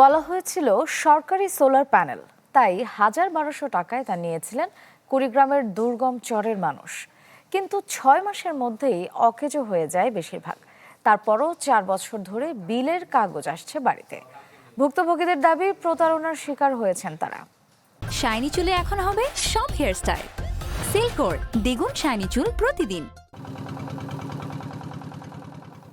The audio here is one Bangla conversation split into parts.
বলা হয়েছিল সরকারি সোলার প্যানেল, তাই হাজার বারোশো টাকায় তা নিয়েছিলেন কুড়িগ্রামের দুর্গম চরের মানুষ। কিন্তু ছয় মাসের মধ্যেই অকেজো হয়ে যায় বেশিরভাগ। তারপরও চার বছর ধরে বিলের কাগজ আসছে বাড়িতে। ভুক্তভোগীদের দাবি, প্রতারণার শিকার হয়েছেন তারা। শাইনি চুলে এখন হবে সব হেয়ারস্টাইল। সিল্কোর দ্বিগুণ শাইনি চুল প্রতিদিন।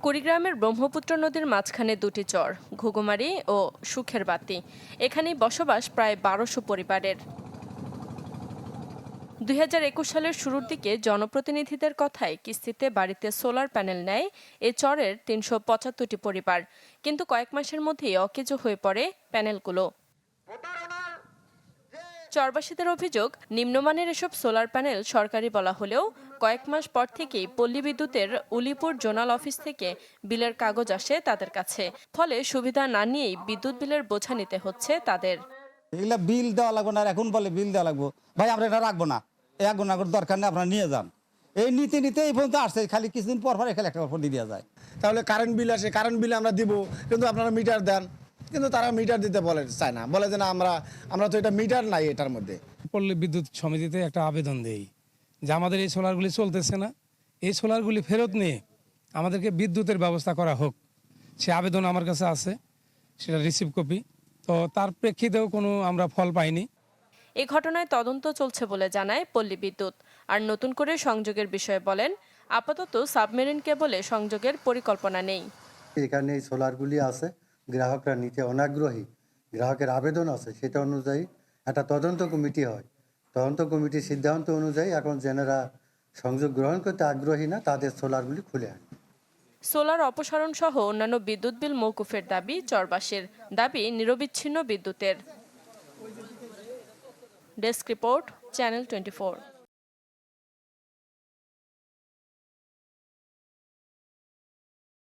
কুড়িগ্রামের ব্রহ্মপুত্র নদীর মাঝখানে দুটি চর, ঘুঘুমারি ও সুখের বাতি। এখানেই বসবাস প্রায় বারোশো পরিবারের। দুই হাজার একুশ সালের শুরুর দিকে জনপ্রতিনিধিদের কথায় কিস্তিতে বাড়িতে সোলার প্যানেল নেয় এ চরের তিনশো পঁচাত্তরটি পরিবার। কিন্তু কয়েক মাসের মধ্যেই অকেজো হয়ে পড়ে প্যানেলগুলো। চরবাসীদের অভিযোগ নিম্নমানের এসব সোলার প্যানেল সরকারি বলা হলেও কয়েক মাস পর থেকেই পল্লী বিদ্যুতের উলিপুর জোনাল অফিস থেকে বিলের কাগজ আসে তাদের কাছে। ফলে সুবিধা না নিয়েই বিদ্যুৎ বিলের বোঝা নিতে হচ্ছে তাদের। এগুলা বিল দেওয়া লাগবে না আর এখন বলে বিল দেওয়া লাগবো। ভাই আমরা এটা রাখব না। এক গুণ দরকার নেই আপনারা নিয়ে যান। এই নীতি নিতে এই পর্যন্ত আসছে খালি কিছুদিন পর পর এখানে একটা পর দিয়ে দেওয়া যায়। তাহলে কারেন্ট বিল আসে কারেন্ট বিল আমরা দিব কিন্তু আপনারা মিটার দেন। কিন্তু তারা মিটার দিতে বলে চায় না। বলে যে না আমরা আমরা তো এটা মিটার নাই এটার মধ্যে। পল্লী বিদ্যুৎ সমিতিতে একটা আবেদন দেই যে আমাদের এই সোলারগুলি চলতেছে না। এই সোলারগুলি ফেরত নিয়ে আমাদেরকে বিদ্যুতের ব্যবস্থা করা হোক। সে আবেদন আমার কাছে আছে সেটা রিসিভ কপি তো তার প্রেক্ষিতেও কোনো আমরা ফল পাইনি। এ ঘটনায় তদন্ত চলছে বলে জানায় পল্লী বিদ্যুৎ। আর নতুন করে সংযোগের বিষয়ে বলেন আপাতত সাবমেরিন কেবলে সংযোগের পরিকল্পনা নেই। এখানে এই সোলারগুলি আছে। গ্রাহকরা নিতে অনাগ্রহী। গ্রাহকের আবেদন আছে, সেটা অনুযায়ী একটা তদন্ত কমিটি হয়। তদন্ত কমিটির সিদ্ধান্ত অনুযায়ী এখন যেনারা সংযোগ গ্রহণ করতে আগ্রহী না, তাদের সোলারগুলি খুলে আনে। সোলার অপসারণ সহ অন্যান্য বিদ্যুৎ বিল মৌকুফের দাবি, চরবাসীর দাবি নিরবিচ্ছিন্ন বিদ্যুতের। Desk report, channel twenty